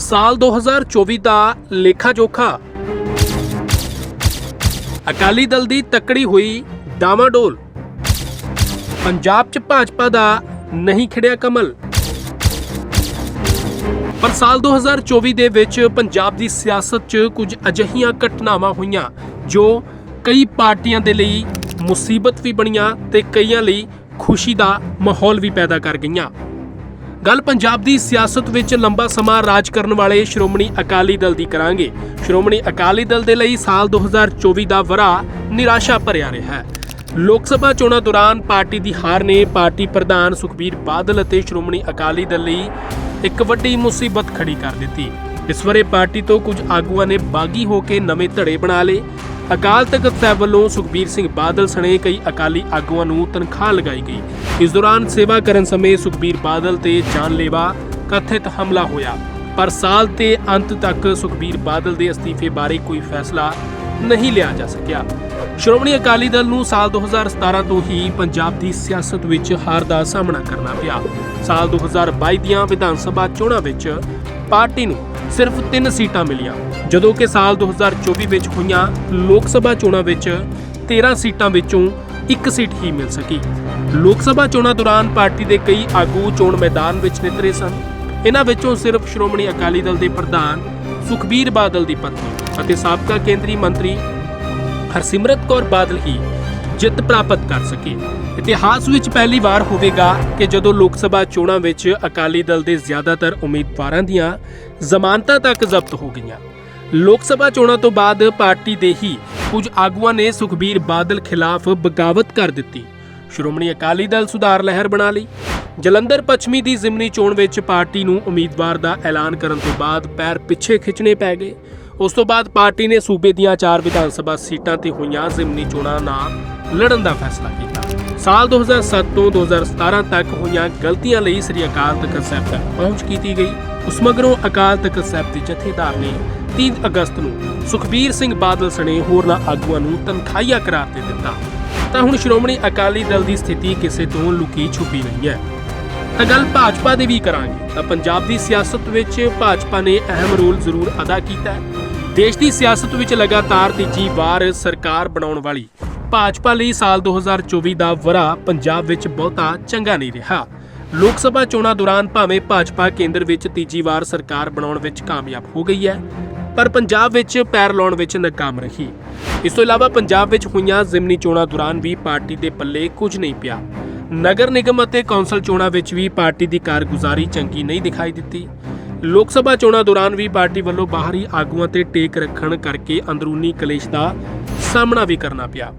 ਸਾਲ 2024 ਦਾ ਲੇਖਾ ਜੋਖਾ। ਅਕਾਲੀ ਦਲ ਦੀ ਤਕੜੀ ਹੋਈ ਡਾਮਾਡੋਲ ਪੰਜਾਬ 'ਚ ਭਾਜਪਾ ਦਾ ਨਹੀਂ ਖਿੜਿਆ ਕਮਲ। ਪਰ ਸਾਲ 2024 ਦੇ ਵਿੱਚ ਪੰਜਾਬ ਦੀ ਸਿਆਸਤ 'ਚ ਕੁਝ ਅਜਿਹੀਆਂ ਘਟਨਾਵਾਂ ਹੋਈਆਂ, ਜੋ ਕਈ ਪਾਰਟੀਆਂ ਦੇ ਲਈ ਮੁਸੀਬਤ ਵੀ ਬਣੀਆਂ ਤੇ ਕਈਆਂ ਲਈ ਖੁਸ਼ੀ ਦਾ ਮਾਹੌਲ ਵੀ ਪੈਦਾ ਕਰ ਗਈਆਂ। ਗੱਲ ਪੰਜਾਬ ਦੀ ਸਿਆਸਤ ਵਿੱਚ ਲੰਬਾ ਸਮਾਂ ਰਾਜ ਕਰਨ ਵਾਲੇ ਸ਼੍ਰੋਮਣੀ ਅਕਾਲੀ ਦਲ ਦੀ ਕਰਾਂਗੇ। ਸ਼੍ਰੋਮਣੀ ਅਕਾਲੀ ਦਲ ਦੇ ਲਈ ਸਾਲ 2024 ਦਾ ਵਰਾ ਨਿਰਾਸ਼ਾ ਭਰਿਆ ਰਿਹਾ ਹੈ। ਲੋਕ ਸਭਾ ਚੋਣਾਂ ਦੌਰਾਨ ਪਾਰਟੀ ਦੀ ਹਾਰ ਨੇ ਪਾਰਟੀ ਪ੍ਰਧਾਨ ਸੁਖਬੀਰ ਬਾਦਲ ਅਤੇ ਸ਼੍ਰੋਮਣੀ ਅਕਾਲੀ ਦਲ ਲਈ ਇੱਕ ਵੱਡੀ ਮੁਸੀਬਤ ਖੜੀ ਕਰ ਦਿੱਤੀ। ਇਸ ਵਰੇ ਪਾਰਟੀ ਤੋਂ ਕੁਝ ਆਗੂਆਂ ਨੇ ਬਾਗੀ ਹੋ ਕੇ ਨਵੇਂ ਧੜੇ ਬਣਾ ਲਏ। ਅਕਾਲ ਤਖਤ ਸਾਹਿਬ ਵੱਲੋਂ ਸੁਖਬੀਰ ਸਿੰਘ ਬਾਦਲ ਸਣੇ ਕਈ ਅਕਾਲੀ ਆਗੂਆਂ ਨੂੰ ਤਨਖਾਹ ਲਗਾਈ ਗਈ। ਇਸ ਦੌਰਾਨ ਸੇਵਾ ਕਰਨ ਸਮੇਂ ਸੁਖਬੀਰ ਬਾਦਲ ਤੇ ਜਾਨਲੇਵਾ ਕਥਿਤ ਹਮਲਾ ਹੋਇਆ। ਪਰ ਸਾਲ ਤੇ ਅੰਤ ਤੱਕ ਸੁਖਬੀਰ ਬਾਦਲ ਦੇ ਅਸਤੀਫੇ ਬਾਰੇ ਕੋਈ ਫੈਸਲਾ ਨਹੀਂ ਲਿਆ ਜਾ ਸਕਿਆ। ਸ਼੍ਰੋਮਣੀ ਅਕਾਲੀ ਦਲ ਨੂੰ ਸਾਲ 2017 ਤੋਂ ਹੀ ਪੰਜਾਬ ਦੀ ਸਿਆਸਤ ਵਿੱਚ ਹਾਰ ਦਾ ਸਾਹਮਣਾ ਕਰਨਾ ਪਿਆ। ਸਾਲ 2022 ਦੀਆਂ ਵਿਧਾਨ ਸਭਾ ਚੋਣਾਂ ਵਿੱਚ ਪਾਰਟੀ ਨੂੰ ਸਿਰਫ 3 ਸੀਟਾਂ ਮਿਲੀਆਂ, ਜਦੋਂ ਕਿ ਸਾਲ 2024 ਵਿੱਚ ਹੋਈਆਂ ਲੋਕ ਸਭਾ ਚੋਣਾਂ ਵਿੱਚ 13 ਸੀਟਾਂ ਵਿੱਚੋਂ ਇੱਕ ਸੀਟ ਹੀ ਮਿਲ ਸਕੀ। ਲੋਕ ਸਭਾ ਚੋਣਾਂ ਦੌਰਾਨ ਪਾਰਟੀ ਦੇ ਕਈ ਆਗੂ ਚੋਣ ਮੈਦਾਨ ਵਿੱਚ ਨਿਤਰੇ ਸਨ। ਇਹਨਾਂ ਵਿੱਚੋਂ ਸਿਰਫ ਸ਼੍ਰੋਮਣੀ ਅਕਾਲੀ ਦਲ ਦੇ ਪ੍ਰਧਾਨ ਸੁਖਬੀਰ ਬਾਦਲ ਦੀ ਪਤਨੀ ਅਤੇ ਸਾਬਕਾ ਕੇਂਦਰੀ ਮੰਤਰੀ ਹਰਸਿਮਰਤ ਕੌਰ ਬਾਦਲ ਹੀ ਜਿੱਤ ਪ੍ਰਾਪਤ ਕਰ ਸਕੇ। ਇਤਿਹਾਸ ਵਿੱਚ ਪਹਿਲੀ ਵਾਰ ਹੋਵੇਗਾ ਕਿ ਜਦੋਂ ਲੋਕ ਸਭਾ ਚੋਣਾਂ ਵਿੱਚ ਅਕਾਲੀ ਦਲ ਦੇ ਜ਼ਿਆਦਾਤਰ ਉਮੀਦਵਾਰਾਂ ਦੀਆਂ ਜ਼ਮਾਨਤਾਂ ਤੱਕ ਜ਼ਬਤ ਹੋ ਗਈਆਂ। ਲੋਕ ਸਭਾ ਚੋਣਾਂ ਤੋਂ ਬਾਅਦ ਪਾਰਟੀ ਦੇ ਹੀ ਕੁਝ ਆਗੂਆਂ ਨੇ ਸੁਖਬੀਰ ਬਾਦਲ ਖਿਲਾਫ ਬਗਾਵਤ ਕਰ ਦਿੱਤੀ। ਸ਼੍ਰੋਮਣੀ ਅਕਾਲੀ ਦਲ ਸੁਧਾਰ ਲਹਿਰ ਬਣਾ ਲਈ। ਜਲੰਧਰ ਪੱਛਮੀ ਦੀ ਜ਼ਿਮਨੀ ਚੋਣ ਵਿੱਚ ਪਾਰਟੀ ਨੂੰ ਉਮੀਦਵਾਰ ਦਾ ਐਲਾਨ ਕਰਨ ਤੋਂ ਬਾਅਦ ਪੈਰ ਪਿੱਛੇ ਖਿੱਚਣੇ ਪੈ ਗਏ। ਉਸ ਤੋਂ ਬਾਅਦ ਪਾਰਟੀ ਨੇ ਸੂਬੇ ਦੀਆਂ ਚਾਰ ਵਿਧਾਨ ਸਭਾ ਸੀਟਾਂ ਤੇ ਹੋਈਆਂ ਜ਼ਿਮਨੀ ਚੋਣਾਂ ਨਾਲ ਲੜਨ ਦਾ ਫੈਸਲਾ ਕੀਤਾ। ਸਾਲ 2007 ਤੋਂ 2017 ਤੱਕ ਹੋਈਆਂ ਗਲਤੀਆਂ ਲਈ ਸ੍ਰੀ ਅਕਾਲ ਤਖਤ ਸਾਹਿਬ ਤੱਕ ਪਹੁੰਚ ਕੀਤੀ ਗਈ। ਉਸ ਮਗਰੋਂ ਅਕਾਲ ਤਖਤ ਸਾਹਿਬ ਦੇ ਜਥੇਦਾਰ ਨੇ 3 ਅਗਸਤ ਨੂੰ ਸੁਖਬੀਰ ਸਿੰਘ ਬਾਦਲ ਸਣੇ ਹੋਰਨਾਂ ਆਗੂਆਂ ਨੂੰ ਤਨਖਾਹੀਆ ਕਰਾਰ ਦੇ ਦਿੱਤਾ। ਤਾਂ ਹੁਣ ਸ਼੍ਰੋਮਣੀ ਅਕਾਲੀ ਦਲ ਦੀ ਸਥਿਤੀ ਕਿਸੇ ਤੋਂ ਲੁਕੀ ਛੁਪੀ ਨਹੀਂ ਹੈ। ਤਾਂ ਗੱਲ ਭਾਜਪਾ ਦੀ ਵੀ ਕਰਾਂਗੇ। ਤਾਂ ਪੰਜਾਬ ਦੀ ਸਿਆਸਤ ਵਿੱਚ ਭਾਜਪਾ ਨੇ ਅਹਿਮ ਰੋਲ ਜ਼ਰੂਰ ਅਦਾ ਕੀਤਾ ਹੈ। ਦੇਸ਼ ਦੀ ਸਿਆਸਤ ਵਿੱਚ ਲਗਾਤਾਰ ਤੀਜੀ ਵਾਰ ਸਰਕਾਰ ਬਣਾਉਣ ਵਾਲੀ ਭਾਜਪਾ ਲਈ ਸਾਲ 2024 ਦਾ ਵਰਾ ਪੰਜਾਬ ਵਿੱਚ ਬਹੁਤਾ ਚੰਗਾ ਨਹੀਂ ਰਿਹਾ। ਲੋਕ ਸਭਾ ਚੋਣਾਂ ਦੌਰਾਨ ਭਾਵੇਂ ਭਾਜਪਾ ਕੇਂਦਰ ਵਿੱਚ ਤੀਜੀ ਵਾਰ ਸਰਕਾਰ ਬਣਾਉਣ ਵਿੱਚ ਕਾਮਯਾਬ ਹੋ ਗਈ ਹੈ, ਪਰ ਪੰਜਾਬ ਵਿੱਚ ਪੈਰ ਲਾਉਣ ਵਿੱਚ ਨਾਕਾਮ ਰਹੀ। ਇਸ ਤੋਂ ਇਲਾਵਾ ਪੰਜਾਬ ਵਿੱਚ ਹੋਈਆਂ ਜ਼ਿਮਨੀ ਚੋਣਾਂ ਦੌਰਾਨ ਵੀ ਪਾਰਟੀ ਦੇ ਪੱਲੇ ਕੁਝ ਨਹੀਂ ਪਿਆ। ਨਗਰ ਨਿਗਮ ਅਤੇ ਕੌਂਸਲ ਚੋਣਾਂ ਵਿੱਚ ਵੀ ਪਾਰਟੀ ਦੀ ਕਾਰਗੁਜ਼ਾਰੀ ਚੰਗੀ ਨਹੀਂ ਦਿਖਾਈ ਦਿੱਤੀ। ਲੋਕ ਸਭਾ ਚੋਣਾਂ ਦੌਰਾਨ ਵੀ ਪਾਰਟੀ ਵੱਲੋਂ ਬਾਹਰੀ ਆਗੂਆਂ ਤੇ ਟੇਕ ਰੱਖਣ ਕਰਕੇ ਅੰਦਰੂਨੀ ਕਲੇਸ਼ ਦਾ ਸਾਹਮਣਾ ਵੀ ਕਰਨਾ ਪਿਆ।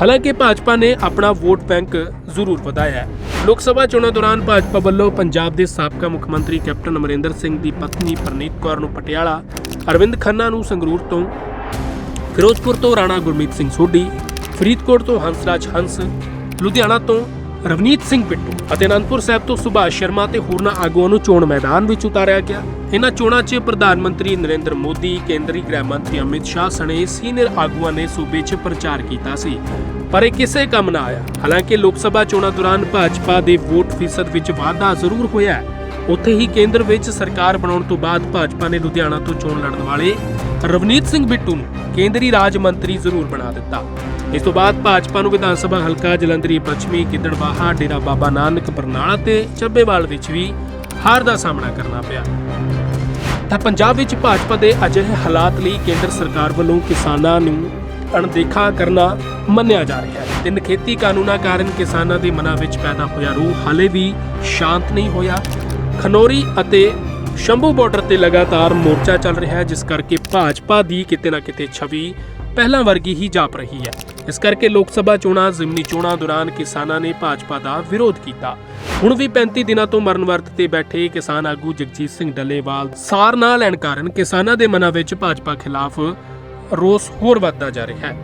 ਹਾਲਾਂਕਿ ਭਾਜਪਾ ਨੇ ਆਪਣਾ ਵੋਟ ਬੈਂਕ ਜ਼ਰੂਰ ਵਧਾਇਆ ਹੈ। ਲੋਕ ਸਭਾ ਚੋਣਾਂ ਦੌਰਾਨ ਭਾਜਪਾ ਵੱਲੋਂ ਪੰਜਾਬ ਦੇ ਸਾਬਕਾ ਮੁੱਖ ਮੰਤਰੀ ਕੈਪਟਨ ਅਮਰਿੰਦਰ ਸਿੰਘ ਦੀ ਪਤਨੀ ਪ੍ਰਨੀਤ ਕੌਰ ਨੂੰ ਪਟਿਆਲਾ, ਅਰਵਿੰਦ ਖੰਨਾ ਨੂੰ ਸੰਗਰੂਰ ਤੋਂ ਫਿਰੋਜ਼ਪੁਰ ਤੋਂ ਰਾਣਾ ਗੁਰਮੀਤ ਸਿੰਘ ਸੋਢੀ, ਫਰੀਦਕੋਟ ਤੋਂ ਹੰਸਰਾਜ ਹੰਸ ਲੁਧਿਆਣਾ ਤੋਂ ਰਵਨੀਤ ਸਿੰਘ ਬਿੱਟੂ ਅਤੇ ਅਨੰਦਪੁਰ ਸਾਹਿਬ ਤੋਂ ਸੁਭਾਸ਼ ਸ਼ਰਮਾ ਤੇ ਹੋਰਨਾਂ ਆਗੂਆਂ ਨੂੰ ਚੋਣ ਮੈਦਾਨ ਵਿੱਚ ਉਤਾਰਿਆ ਗਿਆ। ਇਹਨਾਂ ਚੋਣਾਂ 'ਚ ਪ੍ਰਧਾਨ ਮੰਤਰੀ ਨਰਿੰਦਰ ਮੋਦੀ, ਕੇਂਦਰੀ ਗ੍ਰਹਿ ਮੰਤਰੀ ਅਮਿਤ ਸ਼ਾਹ ਸਣੇ ਸੀਨੀਅਰ ਆਗੂਆਂ ਨੇ ਸੂਬੇ 'ਚ ਪ੍ਰਚਾਰ ਕੀਤਾ ਸੀ, ਪਰ ਇਹ ਕਿਸੇ ਕੰਮ ਨਾ ਆਇਆ। ਹਾਲਾਂਕਿ ਲੋਕ ਸਭਾ ਚੋਣਾਂ ਦੌਰਾਨ ਭਾਜਪਾ ਦੇ ਵੋਟ ਫੀਸਦ ਵਿੱਚ ਵਾਧਾ ਜ਼ਰੂਰ ਹੋਇਆ ਹੈ। ਉੱਥੇ ਹੀ ਕੇਂਦਰ ਵਿੱਚ ਸਰਕਾਰ ਬਣਾਉਣ ਤੋਂ ਬਾਅਦ ਭਾਜਪਾ ਨੇ ਲੁਧਿਆਣਾ ਤੋਂ ਚੋਣ ਲੜਨ ਵਾਲੇ ਰਵਨੀਤ ਸਿੰਘ ਬਿੱਟੂ ਨੂੰ ਕੇਂਦਰੀ ਰਾਜ ਮੰਤਰੀ ਜ਼ਰੂਰ ਬਣਾ ਦਿੱਤਾ। ਇਸ ਤੋਂ ਬਾਅਦ ਭਾਜਪਾ ਨੂੰ ਵਿਧਾਨ ਸਭਾ ਹਲਕਾ ਜਲੰਧਰੀ, ਪੱਛਮੀ ਗਿੱਦੜਬਾਹਾ ਡੇਰਾ ਬਾਬਾ ਨਾਨਕ, ਬਰਨਾਲਾ ਤੇ ਚੱਬੇਵਾਲ ਵਿੱਚ ਵੀ ਹਾਰ ਦਾ ਸਾਹਮਣਾ ਕਰਨਾ ਪਿਆ। ਤਾਂ ਪੰਜਾਬ ਵਿੱਚ ਭਾਜਪਾ ਦੇ ਅਜਿਹੇ ਹਾਲਾਤ ਲਈ ਕੇਂਦਰ ਸਰਕਾਰ ਵੱਲੋਂ ਕਿਸਾਨਾਂ ਨੂੰ ਅਣਦੇਖਾ ਕਰਨਾ ਮੰਨਿਆ ਜਾ ਰਿਹਾ ਹੈ। ਤਿੰਨ ਖੇਤੀ ਕਾਨੂੰਨਾਂ ਕਾਰਨ ਕਿਸਾਨਾਂ ਦੇ ਮਨਾਂ ਵਿੱਚ ਪੈਦਾ ਹੋਇਆ ਰੂਹ ਹਾਲੇ ਵੀ ਸ਼ਾਂਤ ਨਹੀਂ ਹੋਇਆ। ਖਨੌਰੀ ਅਤੇ ਸ਼ੰਭੂ ਬਾਰਡਰ ਤੇ ਲਗਾਤਾਰ ਮੋਰਚਾ ਚੱਲ ਰਿਹਾ ਹੈ, ਜਿਸ ਕਰਕੇ ਭਾਜਪਾ ਦੀ ਕਿਤੇ ਨਾ ਕਿਤੇ ਛਵੀ ਪਹਿਲਾਂ ਵਰਗੀ ਹੀ ਜਾਪ ਰਹੀ ਹੈ। ਇਸ ਕਰਕੇ ਲੋਕ ਸਭਾ ਚੋਣਾਂ, ਜ਼ਿਮਨੀ ਚੋਣਾਂ ਦੌਰਾਨ ਕਿਸਾਨਾਂ ਨੇ ਭਾਜਪਾ ਦਾ ਵਿਰੋਧ ਕੀਤਾ। ਹੁਣ ਵੀ 35 ਦਿਨਾਂ ਤੋਂ ਮਰਨ ਵਰਤ ਤੇ ਬੈਠੇ ਕਿਸਾਨ ਆਗੂ ਜਗਜੀਤ ਸਿੰਘ ਡੱਲੇਵਾਲ ਸਾਰ ਨਾ ਲੈਣ ਕਾਰਨ ਕਿਸਾਨਾਂ ਦੇ ਮਨਾਂ ਵਿੱਚ ਭਾਜਪਾ ਖਿਲਾਫ ਰੋਸ ਹੋਰ ਵੱਧਦਾ ਜਾ ਰਿਹਾ ਹੈ।